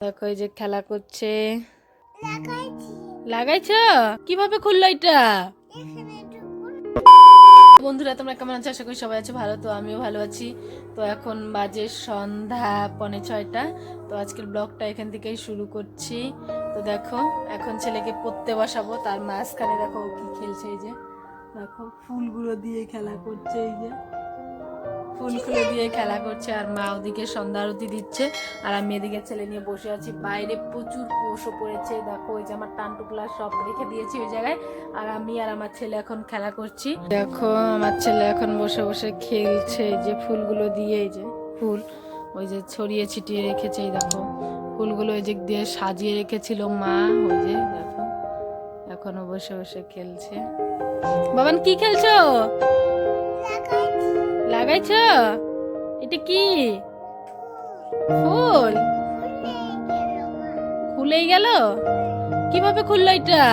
দেখো এই যে খেলা করছে। লাগাইছি। কীভাবে খুললো এটা? বন্ধুরা তোমরা কেমন আছো? আশা করি সবাই আছো ভালো তো আমিও ভালো আছি। তো এখন বাজে সন্ধ্যা পনে ছয়টা। তো আজকের ব্লগটা এখান থেকেই শুরু করছি। তো দেখো এখন ছেলেকে পড়তে বসাবো। তার মাঝখানে দেখো কি খেলছে এই যে। দেখো ফুলগুলো দিয়ে খেলা করছে এই যে। ফুলগুলো দিয়ে খেলা করছে আর মা ওদিকে সন্ধ্যা আরতি দিচ্ছে। আর আমি এদিকে ছেলে নিয়ে বসে আছি। বাইরে প্রচুর কোষও পড়েছে। দেখো ওই যে আমার টানটুকলা সব রেখে দিয়েছি ওই জায়গায়। আর আমি আর আমার ছেলে এখন খেলা করছি। দেখো, আমার ছেলে এখন বসে বসে খেলছে। যে ফুলগুলো দিয়ে, এই যে ফুল, ওই যে ছড়িয়ে ছিটিয়ে রেখেছে দেখো। ফুলগুলো ওই দিক দিয়ে সাজিয়ে রেখেছিল মা, ওই যে দেখো। এখনও বসে বসে খেলছে। বাবান, কি খেলছো? লাগাইছো? এটা কি? ফুল? খুলেই গেল? কীভাবে খুললো এটা?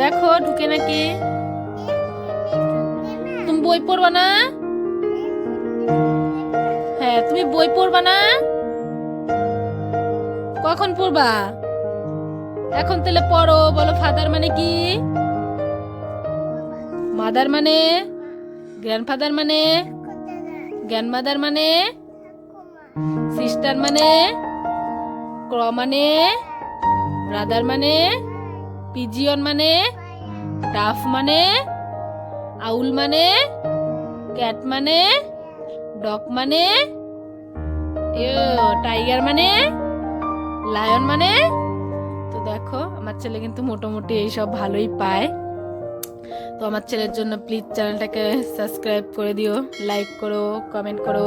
দেখো, ঢুকে নাকি? তুমি বই পড়বা না? হ্যাঁ তুমি বই পড়বা না? কখন পড়বা? এখন তাহলে পড়ো, বলো ফাদার মানে কি? মাদার মানে? গ্র্যান্ডফাদার মানে? গ্র্যান্ডমাদার মানে? সিস্টার মানে? ক্র মানে? ব্রাদার মানে? পিজিয়ন মানে? ডাফ মানে? আউল মানে? ক্যাট মানে? ডগ মানে? টাইগার মানে? লায়ন মানে? তো দেখো, আমার ছেলে কিন্তু মোটামুটি এইসব ভালোই পায়। তো আমার ছেলের জন্য প্লিজ চ্যানেলটাকে সাবস্ক্রাইব করে দিও লাইক করো কমেন্ট করো।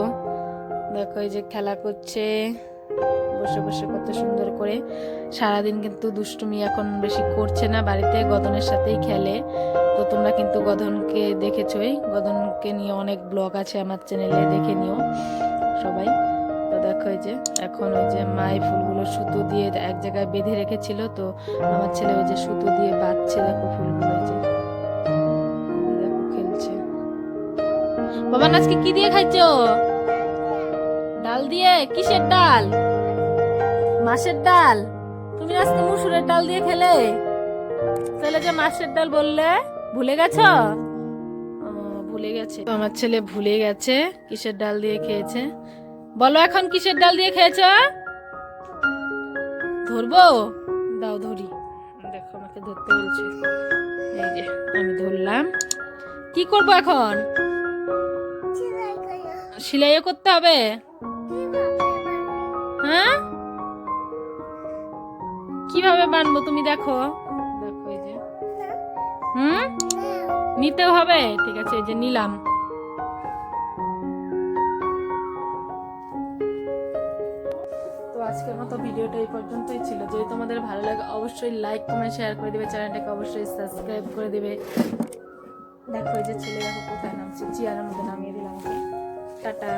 দেখো এই যে খেলা করছে, বসে বসে কত সুন্দর করে। সারাদিন কিন্তু দুষ্টুমি এখন বেশি করছে না, বাড়িতে গদনের সাথেই খেলে। তো তোমরা কিন্তু গদনকে দেখেছোই, গদনকে নিয়ে অনেক ব্লগ আছে আমার চ্যানেলে দেখে নিও সবাই। তো দেখো এই যে, এখন ওই যে মাই ফুলগুলো সুতো দিয়ে এক জায়গায় বেঁধে রেখেছিল, তো আমার ছেলে ওই যে সুতো দিয়ে বাঁধছে, দেখো ফুলগুলো এই যে। বাবা আজকে কি দিয়ে খাইছো? ডাল দিয়ে? কিসের ডাল? মাছের ডাল? তুমি আজকে মুসুরের ডাল দিয়ে খেলে? তাহলে যে মাছের ডাল বললে, ভুলে গেছো? ভুলে গেছে। আমার ছেলে ভুলে গেছে কিসের ডাল দিয়ে খেয়েছে। বলো এখন কিসের ডাল দিয়ে খেয়েছো? ধরবো? দাও, ধরি। দেখো, আমাকে ধরতে বলছে। এই যে, আমি ধরলাম। কি করব এখন? সেলাইও করতে হবে? হ্যাঁ? কীভাবে বানবো তুমি দেখো। দেখো এই যে। হুম? নিতেও হবে? ঠিক আছে, এই যে নিলাম। আজকের মতো ভিডিওটা এই পর্যন্তই ছিল। যদি তোমাদের ভালো লাগে, অবশ্যই লাইক কমেন্ট শেয়ার করে দিবে। চ্যানেলটাকে অবশ্যই সাবস্ক্রাইব করে দিবে। দেখো এই যে ছেলে দেখো কোথায় নামছে? চেয়ারের মধ্যে নামিয়ে দিলাম। টাটা।